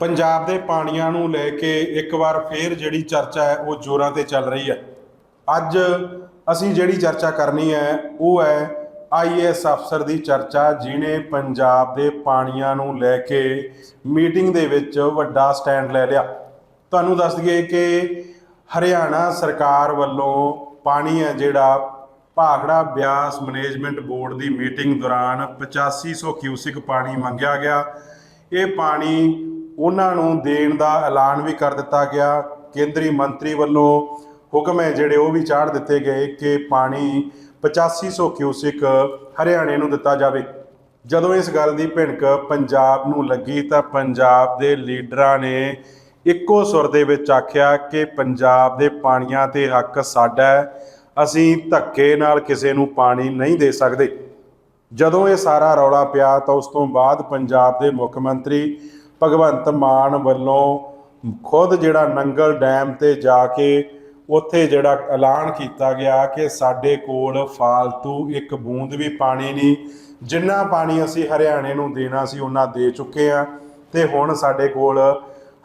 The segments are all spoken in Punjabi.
ਪੰਜਾਬ ਦੇ ਪਾਣੀਆਂ ਨੂੰ ਲੈ ਕੇ ਇੱਕ ਵਾਰ ਫੇਰ ਜਿਹੜੀ ਚਰਚਾ ਹੈ, ਉਹ ਜ਼ੋਰਾਂ ਤੇ ਚੱਲ ਰਹੀ ਹੈ। ਅੱਜ ਅਸੀਂ ਜਿਹੜੀ ਚਰਚਾ ਕਰਨੀ ਹੈ, ਉਹ ਹੈ ਆਈਏਐਸ ਅਫਸਰ ਦੀ ਚਰਚਾ ਜਿਨੇ ਪੰਜਾਬ ਦੇ ਪਾਣੀਆਂ ਨੂੰ ਲੈ ਕੇ ਮੀਟਿੰਗ ਦੇ ਵਿੱਚ ਵੱਡਾ ਸਟੈਂਡ ਲੈ ਲਿਆ। ਤੁਹਾਨੂੰ ਦੱਸ ਦਈਏ ਕਿ ਹਰਿਆਣਾ ਸਰਕਾਰ ਵੱਲੋਂ ਪਾਣੀ ਹੈ ਜਿਹੜਾ ਭਾਖੜਾ ਬਿਆਸ ਮੈਨੇਜਮੈਂਟ ਬੋਰਡ ਦੀ ਮੀਟਿੰਗ ਦੌਰਾਨ 8500 ਕਿਊਸਿਕ ਪਾਣੀ ਮੰਗਿਆ ਗਿਆ। ਇਹ ਪਾਣੀ ਉਹਨਾਂ ਨੂੰ ਦੇਣ ਦਾ ਐਲਾਨ ਵੀ ਕਰ ਦਿੱਤਾ ਗਿਆ। ਕੇਂਦਰੀ ਮੰਤਰੀ ਵੱਲੋਂ ਹੁਕਮ ਹੈ ਜਿਹੜੇ ਉਹ ਵੀ ਚਾੜ ਦਿੱਤੇ ਗਏ ਕਿ ਪਾਣੀ 8500 ਕਿਊਸਿਕ ਹਰਿਆਣੇ ਨੂੰ ਦਿੱਤਾ ਜਾਵੇ। ਜਦੋਂ ਇਸ ਗੱਲ ਦੀ ਭਿਣਕ ਪੰਜਾਬ ਨੂੰ ਲੱਗੀ ਤਾਂ ਪੰਜਾਬ ਦੇ ਲੀਡਰਾਂ ਨੇ ਇੱਕੋ ਸੁਰ ਦੇ ਵਿੱਚ ਆਖਿਆ ਕਿ ਪੰਜਾਬ ਦੇ ਪਾਣੀਆਂ ਤੇ ਹੱਕ ਸਾਡਾ ਹੈ, ਅਸੀਂ ਧੱਕੇ ਨਾਲ ਕਿਸੇ ਨੂੰ ਪਾਣੀ ਨਹੀਂ ਦੇ ਸਕਦੇ। ਜਦੋਂ ਇਹ ਸਾਰਾ ਰੌਲਾ ਪਿਆ ਤਾਂ ਉਸ ਤੋਂ ਬਾਅਦ ਪੰਜਾਬ ਦੇ ਮੁੱਖ ਮੰਤਰੀ ਭਗਵੰਤ ਮਾਨ ਵੱਲੋਂ ਖੁਦ ਜਿਹੜਾ ਨੰਗਲ ਡੈਮ ਤੇ ਜਾ ਕੇ ਉੱਥੇ ਜਿਹੜਾ ਐਲਾਨ ਕੀਤਾ ਗਿਆ ਕਿ ਸਾਡੇ ਕੋਲ ਫਾਲਤੂ ਇੱਕ ਬੂੰਦ ਵੀ ਪਾਣੀ ਨਹੀਂ ਜਿੰਨਾ ਪਾਣੀ ਅਸੀਂ ਹਰਿਆਣੇ ਨੂੰ ਦੇਣਾ ਸੀ ਉਹਨਾਂ ਦੇ ਚੁੱਕੇ ਆ ਤੇ ਹੁਣ ਸਾਡੇ ਕੋਲ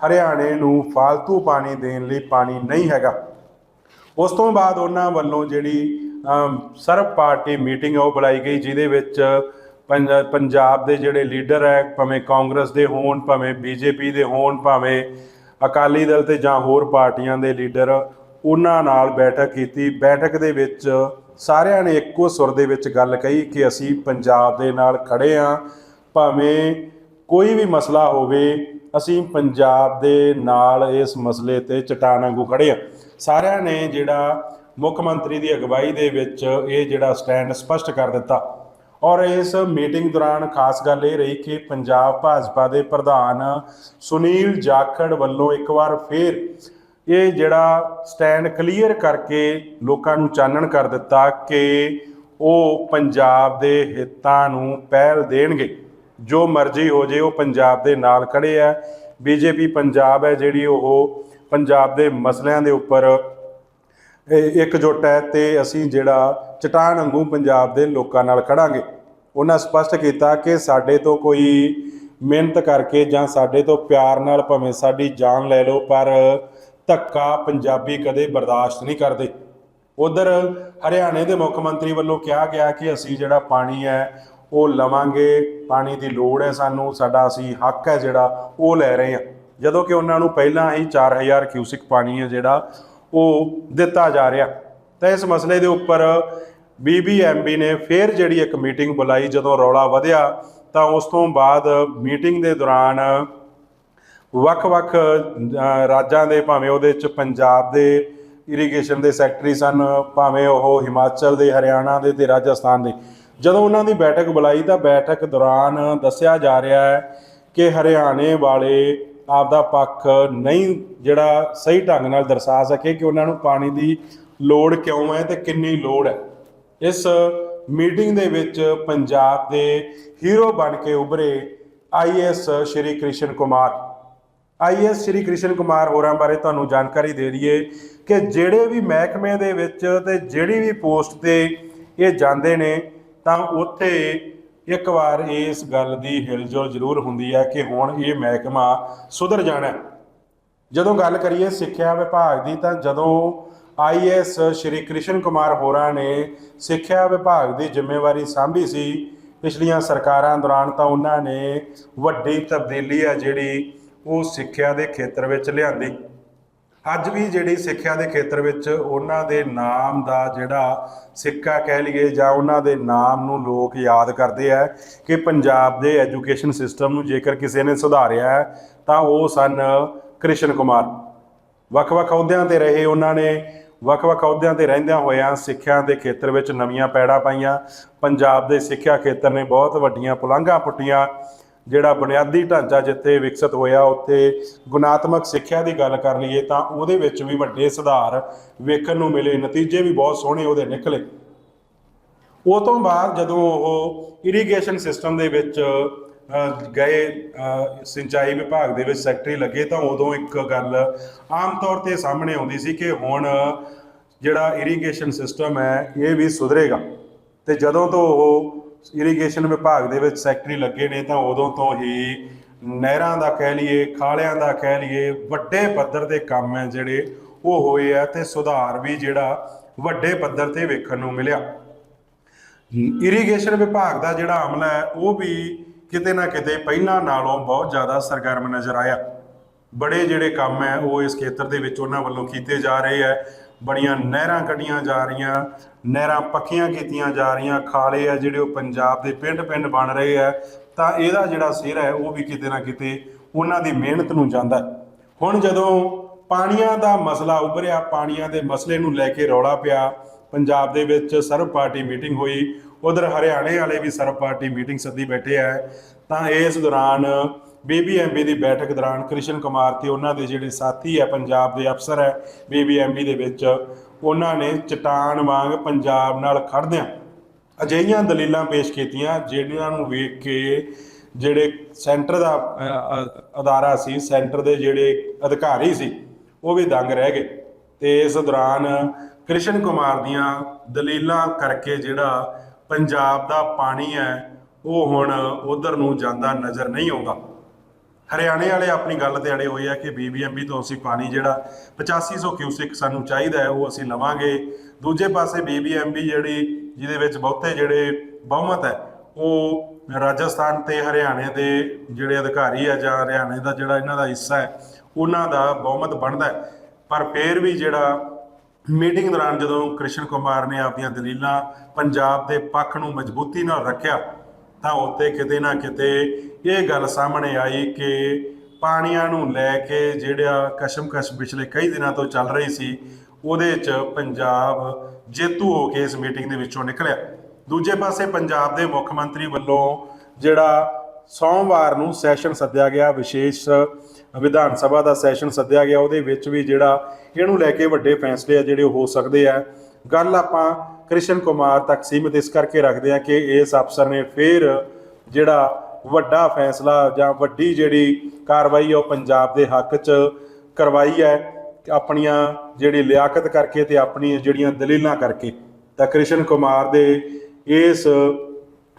ਹਰਿਆਣੇ ਨੂੰ ਫਾਲਤੂ ਪਾਣੀ ਦੇਣ ਲਈ ਪਾਣੀ ਨਹੀਂ ਹੈਗਾ। ਉਸ ਤੋਂ ਬਾਅਦ ਉਹਨਾਂ ਵੱਲੋਂ ਜਿਹੜੀ ਅਮ, ਸਰਬ ਪਾਰਟੀ ਮੀਟਿੰਗ ਉਹ ਬੁਲਾਈ ਗਈ ਜਿਹਦੇ ਵਿੱਚ ਪੰਜਾਬ ਦੇ ਜਿਹੜੇ ਲੀਡਰ ਹੈ, ਭਾਵੇਂ ਕਾਂਗਰਸ ਦੇ ਹੋਣ, ਭਾਵੇਂ ਬੀਜੇਪੀ ਦੇ ਹੋਣ, ਭਾਵੇਂ ਅਕਾਲੀ ਦਲ ਤੇ ਜਾਂ ਹੋਰ ਪਾਰਟੀਆਂ ਦੇ ਲੀਡਰ, ਉਹਨਾਂ ਨਾਲ ਬੈਠਕ ਕੀਤੀ। ਬੈਠਕ ਦੇ ਵਿੱਚ ਸਾਰਿਆਂ ਨੇ ਇੱਕੋ ਸੁਰ ਦੇ ਵਿੱਚ ਗੱਲ ਕਹੀ ਕਿ ਅਸੀਂ ਪੰਜਾਬ ਦੇ ਨਾਲ ਖੜੇ ਆ ਭਾਵੇਂ ਕੋਈ ਵੀ ਮਸਲਾ ਹੋਵੇ, ਅਸੀਂ ਪੰਜਾਬ ਦੇ ਨਾਲ ਇਸ ਮਸਲੇ ਤੇ ਚਟਾਨ ਵਾਂਗੂ ਖੜੇ ਆ ਸਾਰਿਆਂ ਨੇ ਜਿਹੜਾ ਮੁੱਖ ਮੰਤਰੀ ਦੀ ਅਗਵਾਈ ਦੇ ਵਿੱਚ ਇਹ ਜਿਹੜਾ ਸਟੈਂਡ ਸਪਸ਼ਟ ਕਰ ਦਿੱਤਾ। ਔਰ ਇਸ ਮੀਟਿੰਗ ਦੌਰਾਨ ਖਾਸ ਗੱਲ ਇਹ ਰਹੀ ਕਿ ਪੰਜਾਬ ਭਾਜਪਾ ਦੇ ਪ੍ਰਧਾਨ ਸੁਨੀਲ ਜਾਖੜ ਵੱਲੋਂ ਇੱਕ ਵਾਰ ਫੇਰ ਇਹ ਜਿਹੜਾ ਸਟੈਂਡ ਕਲੀਅਰ ਕਰਕੇ ਲੋਕਾਂ ਨੂੰ ਚਾਨਣ ਕਰ ਦਿੱਤਾ ਕਿ ਉਹ ਪੰਜਾਬ ਦੇ ਹਿੱਤਾਂ ਨੂੰ ਪਹਿਲ ਦੇਣਗੇ। ਜੋ ਮਰਜ਼ੀ ਹੋ ਜੇ ਉਹ ਪੰਜਾਬ ਦੇ ਨਾਲ ਖੜੇ ਆ। ਬੀਜੇਪੀ ਪੰਜਾਬ ਹੈ ਜਿਹੜੀ ਉਹ ਪੰਜਾਬ ਦੇ ਮਸਲਿਆਂ ਦੇ ਉੱਪਰ ਇਹ ਇਕਜੁੱਟ ਹੈ ਤੇ ਅਸੀਂ ਜਿਹੜਾ ਚਟਾਨ ਵਾਂਗੂ ਪੰਜਾਬ ਦੇ ਲੋਕਾਂ ਨਾਲ ਖੜਾਂਗੇ ਉਹਨਾਂ ਸਪਸ਼ਟ ਕੀਤਾ ਕਿ ਸਾਡੇ ਤੋਂ ਕੋਈ ਮਿਹਨਤ ਕਰਕੇ ਜਾਂ ਸਾਡੇ ਤੋਂ ਪਿਆਰ ਨਾਲ ਭਾਵੇਂ ਸਾਡੀ ਜਾਨ ਲੈ ਲਓ, ਪਰ ਧੱਕਾ ਪੰਜਾਬੀ ਕਦੇ ਬਰਦਾਸ਼ਤ ਨਹੀਂ ਕਰਦੇ। ਉਧਰ ਹਰਿਆਣੇ ਦੇ ਮੁੱਖ ਮੰਤਰੀ ਵੱਲੋਂ ਕਿਹਾ ਗਿਆ ਕਿ ਅਸੀਂ ਜਿਹੜਾ ਪਾਣੀ ਹੈ, ਉਹ ਲਵਾਂਗੇ। ਪਾਣੀ ਦੀ ਲੋੜ ਹੈ ਸਾਨੂੰ, ਸਾਡਾ ਅਸੀਂ ਹੱਕ ਹੈ ਜਿਹੜਾ ਉਹ ਲੈ ਰਹੇ ਹਾਂ। ਜਦੋਂ ਕਿ ਉਹਨਾਂ ਨੂੰ ਪਹਿਲਾਂ ਹੀ 4000 ਕਿਊਸਿਕ ਪਾਣੀ ਹੈ ਜਿਹੜਾ ਉਹ ਦਿੱਤਾ ਜਾ ਰਿਹਾ। ਤਾਂ ਇਸ ਮਸਲੇ ਦੇ ਉੱਪਰ ਬੀਬੀਐਮਬੀ ਨੇ ਫੇਰ ਜਿਹੜੀ ਇੱਕ ਮੀਟਿੰਗ ਬੁਲਾਈ, ਜਦੋਂ ਰੌਲਾ ਵਧਿਆ ਤਾਂ ਉਸ ਤੋਂ ਬਾਅਦ ਮੀਟਿੰਗ ਦੇ ਦੌਰਾਨ ਵੱਖ-ਵੱਖ ਰਾਜਾਂ ਦੇ ਭਾਵੇਂ ਉਹਦੇ ਚ ਪੰਜਾਬ ਦੇ ਇਰੀਗੇਸ਼ਨ ਦੇ ਸੈਕਟਰੀ ਸਨ, ਭਾਵੇਂ ਉਹ ਹਿਮਾਚਲ ਦੇ, ਹਰਿਆਣਾ ਦੇ ਤੇ ਰਾਜਸਥਾਨ ਦੇ। ਜਦੋਂ ਉਹਨਾਂ ਦੀ ਬੈਠਕ ਬੁਲਾਈ ਤਾਂ ਬੈਠਕ ਦੌਰਾਨ ਦੱਸਿਆ ਜਾ ਰਿਹਾ ਹੈ ਕਿ ਹਰਿਆਣੇ ਵਾਲੇ ਆਪਦਾ ਪੱਖ ਨਹੀਂ ਜਿਹੜਾ ਸਹੀ ਢੰਗ ਨਾਲ ਦਰਸਾ ਸਕੇ ਕਿ ਉਹਨਾਂ ਨੂੰ ਪਾਣੀ ਦੀ ਲੋੜ ਕਿਉਂ ਹੈ ਤੇ ਕਿੰਨੀ ਲੋੜ ਹੈ। ਇਸ ਮੀਟਿੰਗ ਦੇ ਵਿੱਚ ਪੰਜਾਬ ਦੇ ਹੀਰੋ ਬਣ ਕੇ ਉਭਰੇ ਆਈਐਸ ਸ਼੍ਰੀ ਕ੍ਰਿਸ਼ਨ ਕੁਮਾਰ। ਆਈਐਸ ਸ਼੍ਰੀ ਕ੍ਰਿਸ਼ਨ ਕੁਮਾਰ ਹੋਰਾਂ ਬਾਰੇ ਤੁਹਾਨੂੰ ਜਾਣਕਾਰੀ ਦੇ ਦਈਏ ਕਿ ਜਿਹੜੇ ਵੀ ਮਹਿਕਮੇ ਦੇ ਵਿੱਚ ਤੇ ਜਿਹੜੀ ਵੀ ਪੋਸਟ ਤੇ ਇਹ ਜਾਂਦੇ ਨੇ, ਤਾਂ ਉੱਥੇ ਇੱਕ ਵਾਰ ਇਸ ਗੱਲ ਦੀ ਹਿਲਜੁਲ ਜ਼ਰੂਰ ਹੁੰਦੀ ਹੈ ਕਿ ਹੁਣ ਇਹ ਮਹਿਕਮਾ ਸੁਧਰ ਜਾਣਾ ਜਦੋਂ ਗੱਲ ਕਰੀਏ ਸਿੱਖਿਆ ਵਿਭਾਗ ਦੀ, ਤਾਂ ਜਦੋਂ ਆਈਐਸ ਸ਼੍ਰੀ ਕ੍ਰਿਸ਼ਨ ਕੁਮਾਰ ਹੋਰਾਂ ਨੇ ਸਿੱਖਿਆ ਵਿਭਾਗ ਦੀ ਜ਼ਿੰਮੇਵਾਰੀ ਸਾਂਭੀ ਸੀ। ਪਿਛਲੀਆਂ ਸਰਕਾਰਾਂ ਦੌਰਾਨ ਤਾਂ ਉਹਨਾਂ ਨੇ ਵੱਡੀ ਤਬਦੀਲੀ ਹੈ ਜਿਹੜੀ ਉਹ ਸਿੱਖਿਆ ਦੇ ਖੇਤਰ ਵਿੱਚ ਲਿਆਂਦੀ। ਅੱਜ ਵੀ ਜਿਹੜੀ ਸਿੱਖਿਆ ਦੇ ਖੇਤਰ ਵਿੱਚ ਉਹਨਾਂ ਦੇ ਨਾਮ ਦਾ ਜਿਹੜਾ ਸਿੱਕਾ ਕਹਿ ਲਈਏ ਜਾਂ ਉਹਨਾਂ ਦੇ ਨਾਮ ਨੂੰ ਲੋਕ ਯਾਦ ਕਰਦੇ ਆ ਕਿ ਪੰਜਾਬ ਦੇ ਐਜੂਕੇਸ਼ਨ ਸਿਸਟਮ ਨੂੰ ਜੇਕਰ ਕਿਸੇ ਨੇ ਸੁਧਾਰਿਆ ਹੈ ਤਾਂ ਉਹ ਸਨ ਕ੍ਰਿਸ਼ਨ ਕੁਮਾਰ। ਵੱਖ-ਵੱਖ ਅਹੁਦਿਆਂ ਤੇ ਰਹੇ ਉਹਨਾਂ ਨੇ ਵੱਖ-ਵੱਖ ਅਹੁਦਿਆਂ ਤੇ ਰਹਿੰਦਿਆਂ ਹੋਇਆਂ ਸਿੱਖਿਆ ਦੇ ਖੇਤਰ ਵਿੱਚ ਨਵੀਆਂ ਪੈੜਾਂ ਪਾਈਆਂ। ਪੰਜਾਬ ਦੇ ਸਿੱਖਿਆ ਖੇਤਰ ਨੇ ਬਹੁਤ ਵੱਡੀਆਂ ਪੁਲਾਂਘਾਂ ਪੁੱਟੀਆਂ। ਜਿਹੜਾ ਬੁਨਿਆਦੀ ਢਾਂਚਾ ਜਿੱਥੇ ਵਿਕਸਿਤ ਹੋਇਆ, ਉੱਥੇ ਗੁਣਾਤਮਕ ਸਿੱਖਿਆ ਦੀ ਗੱਲ ਕਰ ਲਈਏ ਤਾਂ ਉਹਦੇ ਵਿੱਚ ਵੀ ਵੱਡੇ ਸੁਧਾਰ ਵੇਖਣ ਨੂੰ ਮਿਲੇ। ਨਤੀਜੇ ਵੀ ਬਹੁਤ ਸੋਹਣੇ ਉਹਦੇ ਨਿਕਲੇ। ਉਹ ਤੋਂ ਬਾਅਦ ਜਦੋਂ ਉਹ ਇਰੀਗੇਸ਼ਨ ਸਿਸਟਮ ਦੇ ਵਿੱਚ ਗਏ ਸਿੰਚਾਈ ਵਿਭਾਗ ਦੇ ਵਿੱਚ ਸੈਕਟਰੀ ਲੱਗੇ ਤਾਂ ਉਦੋਂ ਇੱਕ ਗੱਲ ਆਮ ਤੌਰ ਤੇ ਸਾਹਮਣੇ ਆਉਂਦੀ ਸੀ ਕਿ ਹੁਣ ਜਿਹੜਾ ਇਰੀਗੇਸ਼ਨ ਸਿਸਟਮ ਹੈ, ਇਹ ਵੀ ਸੁਧਰੇਗਾ। ਤੇ ਜਦੋਂ ਤੋਂ ਉਹ ਇਰੀਗੇਸ਼ਨ ਵਿਭਾਗ ਦੇ ਵਿੱਚ ਸੈਕਟਰੀ ਲੱਗੇ ਨੇ, ਤਾਂ ਉਦੋਂ ਤੋਂ ਹੀ ਨਹਿਰਾਂ ਦਾ ਕਹਿ ਲਈਏ, ਖਾਲਿਆਂ ਦਾ ਕਹਿ ਲਈਏ, ਵੱਡੇ ਪੱਧਰ ਦੇ ਕੰਮ ਹੈ ਜਿਹੜੇ ਉਹ ਹੋਏ ਆ ਤੇ ਸੁਧਾਰ ਵੀ ਜਿਹੜਾ ਵੱਡੇ ਪੱਧਰ ਤੇ ਵੇਖਣ ਨੂੰ ਮਿਲਿਆ। ਇਰੀਗੇਸ਼ਨ ਵਿਭਾਗ ਦਾ ਜਿਹੜਾ ਅਮਲਾ ਹੈ, ਉਹ ਵੀ ਕਿਤੇ ਨਾ ਕਿਤੇ ਪਹਿਲਾਂ ਨਾਲੋਂ ਬਹੁਤ ਜ਼ਿਆਦਾ ਸਰਗਰਮ ਨਜ਼ਰ ਆਇਆ। ਬੜੇ ਜਿਹੜੇ ਕੰਮ ਹੈ, ਉਹ ਇਸ ਖੇਤਰ ਦੇ ਵਿੱਚ ਉਹਨਾਂ ਵੱਲੋਂ ਕੀਤੇ ਜਾ ਰਹੇ ਹੈ। ਬੜੀਆਂ ਨਹਿਰਾਂ ਕੱਢੀਆਂ ਜਾ ਰਹੀਆਂ, ਨਹਿਰਾਂ ਪੱਕੀਆਂ ਕੀਤੀਆਂ ਜਾ ਰਹੀਆਂ, ਖਾਲੇ ਆ ਜਿਹੜੇ ਉਹ ਪੰਜਾਬ ਦੇ ਪਿੰਡ-ਪਿੰਡ ਬਣ ਰਹੇ ਆ ਤਾਂ ਇਹਦਾ ਜਿਹੜਾ ਸਿਰ ਹੈ, ਉਹ ਵੀ ਕਿਤੇ ਨਾ ਕਿਤੇ ਉਹਨਾਂ ਦੀ ਮਿਹਨਤ ਨੂੰ ਜਾਂਦਾ ਹੁਣ ਜਦੋਂ ਪਾਣੀਆਂ ਦਾ ਮਸਲਾ ਉਭਰਿਆ, ਪਾਣੀਆਂ ਦੇ ਮਸਲੇ ਨੂੰ ਲੈ ਕੇ ਰੌਲਾ ਪਿਆ, ਪੰਜਾਬ ਦੇ ਵਿੱਚ ਸਰਵ ਪਾਰਟੀ ਮੀਟਿੰਗ ਹੋਈ। ਉਧਰ ਹਰਿਆਣੇ ਵਾਲੇ ਵੀ ਸਰਬ ਪਾਰਟੀ ਮੀਟਿੰਗ ਸੱਦੀ ਬੈਠੇ ਆ। ਤਾਂ ਇਸ ਦੌਰਾਨ ਬੀਬੀਐਮਬੀ ਦੀ ਬੈਠਕ ਦੌਰਾਨ ਕ੍ਰਿਸ਼ਨ ਕੁਮਾਰ ਤੇ ਉਹਨਾਂ ਦੇ ਜਿਹੜੇ ਸਾਥੀ ਹੈ ਪੰਜਾਬ ਦੇ ਅਫਸਰ ਹੈ ਬੀਬੀਐਮਬੀ ਦੇ ਵਿੱਚ ਉਹਨਾਂ ਨੇ ਚਟਾਨ ਵਾਂਗ ਪੰਜਾਬ ਨਾਲ ਖੜਦਿਆਂ ਅਜਿਹੀਆਂ ਦਲੀਲਾਂ ਪੇਸ਼ ਕੀਤੀਆਂ ਜਿਹੜੀਆਂ ਨੂੰ ਵੇਖ ਕੇ ਜਿਹੜੇ ਸੈਂਟਰ ਦਾ ਅਦਾਰਾ ਸੀ, ਸੈਂਟਰ ਦੇ ਜਿਹੜੇ ਅਧਿਕਾਰੀ ਸੀ, ਉਹ ਵੀ ਦੰਗ ਰਹਿ ਗਏ। ਤੇ ਇਸ ਦੌਰਾਨ ਕ੍ਰਿਸ਼ਨ ਕੁਮਾਰ ਦੀਆਂ ਦਲੀਲਾਂ ਕਰਕੇ ਜਿਹੜਾ ਪੰਜਾਬ ਦਾ ਪਾਣੀ ਹੈ, ਉਹ ਹੁਣ ਉਧਰ ਨੂੰ ਜਾਂਦਾ ਨਜ਼ਰ ਨਹੀਂ ਆਉਂਦਾ। ਹਰਿਆਣੇ ਵਾਲੇ ਆਪਣੀ ਗੱਲ ਤੇ ਅੜੇ ਹੋਏ ਆ ਕਿ ਬੀਬੀਐਮਬੀ ਤੋਂ ਅਸੀਂ ਪਾਣੀ ਜਿਹੜਾ 8500 ਕਿਊਸਿਕ ਸਾਨੂੰ ਚਾਹੀਦਾ ਹੈ, ਉਹ ਅਸੀਂ ਲਵਾਂਗੇ। ਦੂਜੇ ਪਾਸੇ ਬੀਬੀਐਮਬੀ ਜਿਹੜੀ, ਜਿਹਦੇ ਵਿੱਚ ਬਹੁਤੇ ਜਿਹੜੇ ਬਹੁਮਤ ਹੈ, ਉਹ ਰਾਜਸਥਾਨ ਤੇ ਹਰਿਆਣੇ ਦੇ ਜਿਹੜੇ ਅਧਿਕਾਰੀ ਆ ਜਾਂ ਹਰਿਆਣੇ ਦਾ ਜਿਹੜਾ ਇਹਨਾਂ ਦਾ ਹਿੱਸਾ ਹੈ, ਉਹਨਾਂ ਦਾ ਬਹੁਮਤ ਬਣਦਾ ਪਰ ਫੇਰ ਵੀ ਜਿਹੜਾ ਮੀਟਿੰਗ ਦੌਰਾਨ ਜਦੋਂ ਕ੍ਰਿਸ਼ਨ ਕੁਮਾਰ ਨੇ ਆਪਣੀਆਂ ਦਲੀਲਾਂ ਪੰਜਾਬ ਦੇ ਪੱਖ ਨੂੰ ਮਜ਼ਬੂਤੀ ਨਾਲ ਰੱਖਿਆ, ਤਾਂ ਉੱਤੇ ਕਿਤੇ ਨਾ ਕਿਤੇ ਇਹ ਗੱਲ ਸਾਹਮਣੇ ਆਈ ਕਿ ਪਾਣੀਆਂ ਨੂੰ ਲੈ ਕੇ ਜਿਹੜਾ ਕਸ਼ਮਕਸ਼ ਪਿਛਲੇ ਕਈ ਦਿਨਾਂ ਤੋਂ ਚੱਲ ਰਹੀ ਸੀ, ਉਹਦੇ 'ਚ ਪੰਜਾਬ ਜੇਤੂ ਹੋ ਕੇ ਇਸ ਮੀਟਿੰਗ ਦੇ ਵਿੱਚੋਂ ਨਿਕਲਿਆ। ਦੂਜੇ ਪਾਸੇ ਪੰਜਾਬ ਦੇ ਮੁੱਖ ਮੰਤਰੀ ਵੱਲੋਂ ਜਿਹੜਾ ਸੋਮਵਾਰ ਨੂੰ ਸੈਸ਼ਨ ਸੱਦਿਆ ਗਿਆ, ਵਿਸ਼ੇਸ਼ ਵਿਧਾਨ ਸਭਾ ਦਾ ਸੈਸ਼ਨ ਸੱਦਿਆ ਗਿਆ। ਉਹਦੇ ਵਿੱਚ ਵੀ ਜਿਹੜਾ ਇਹਨੂੰ ਲੈ ਕੇ ਵੱਡੇ ਫੈਸਲੇ ਆ ਜਿਹੜੇ ਉਹ ਹੋ ਸਕਦੇ ਆ। ਗੱਲ ਆਪਾਂ ਕ੍ਰਿਸ਼ਨ ਕੁਮਾਰ ਤੱਕ ਸੀਮਿਤ ਇਸ ਕਰਕੇ ਰੱਖਦੇ ਆ ਕਿ ਇਸ ਅਫਸਰ ਨੇ ਫਿਰ ਜਿਹੜਾ ਵੱਡਾ ਫੈਸਲਾ ਜਾਂ ਵੱਡੀ ਜਿਹੜੀ ਕਾਰਵਾਈ ਉਹ ਪੰਜਾਬ ਦੇ ਹੱਕ 'ਚ ਕਰਵਾਈ ਹੈ। ਆਪਣੀਆਂ ਜਿਹੜੀ ਲਿਆਕਤ ਕਰਕੇ ਤੇ ਆਪਣੀਆਂ ਜਿਹੜੀਆਂ ਦਲੀਲਾਂ ਕਰਕੇ। ਤਾਂ ਕ੍ਰਿਸ਼ਨ ਕੁਮਾਰ ਦੇ ਇਸ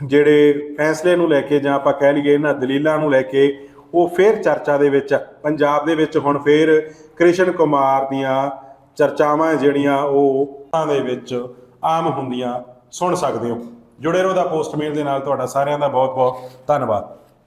ਜਿਹੜੇ ਫੈਸਲੇ ਨੂੰ ਲੈ ਕੇ ਜਾਂ ਆਪਾਂ ਕਹਿ ਲਈਏ ਇਹਨਾਂ ਦਲੀਲਾਂ ਨੂੰ ਲੈ ਕੇ ਉਹ ਫੇਰ ਚਰਚਾ ਦੇ ਵਿੱਚ, ਪੰਜਾਬ ਦੇ ਵਿੱਚ ਹੁਣ ਫੇਰ ਕ੍ਰਿਸ਼ਨ ਕੁਮਾਰ ਦੀਆਂ ਚਰਚਾਵਾਂ ਜਿਹੜੀਆਂ ਉਹ ਉਹਨਾਂ ਦੇ ਵਿੱਚ ਆਮ ਹੁੰਦੀਆਂ ਸੁਣ ਸਕਦੇ ਹੋ। ਜੁੜੇ ਰਹੋ ਦਾ ਪੋਸਟਮੇਲ ਦੇ ਨਾਲ ਤੁਹਾਡਾ ਸਾਰਿਆਂ ਦਾ ਬਹੁਤ ਬਹੁਤ ਧੰਨਵਾਦ।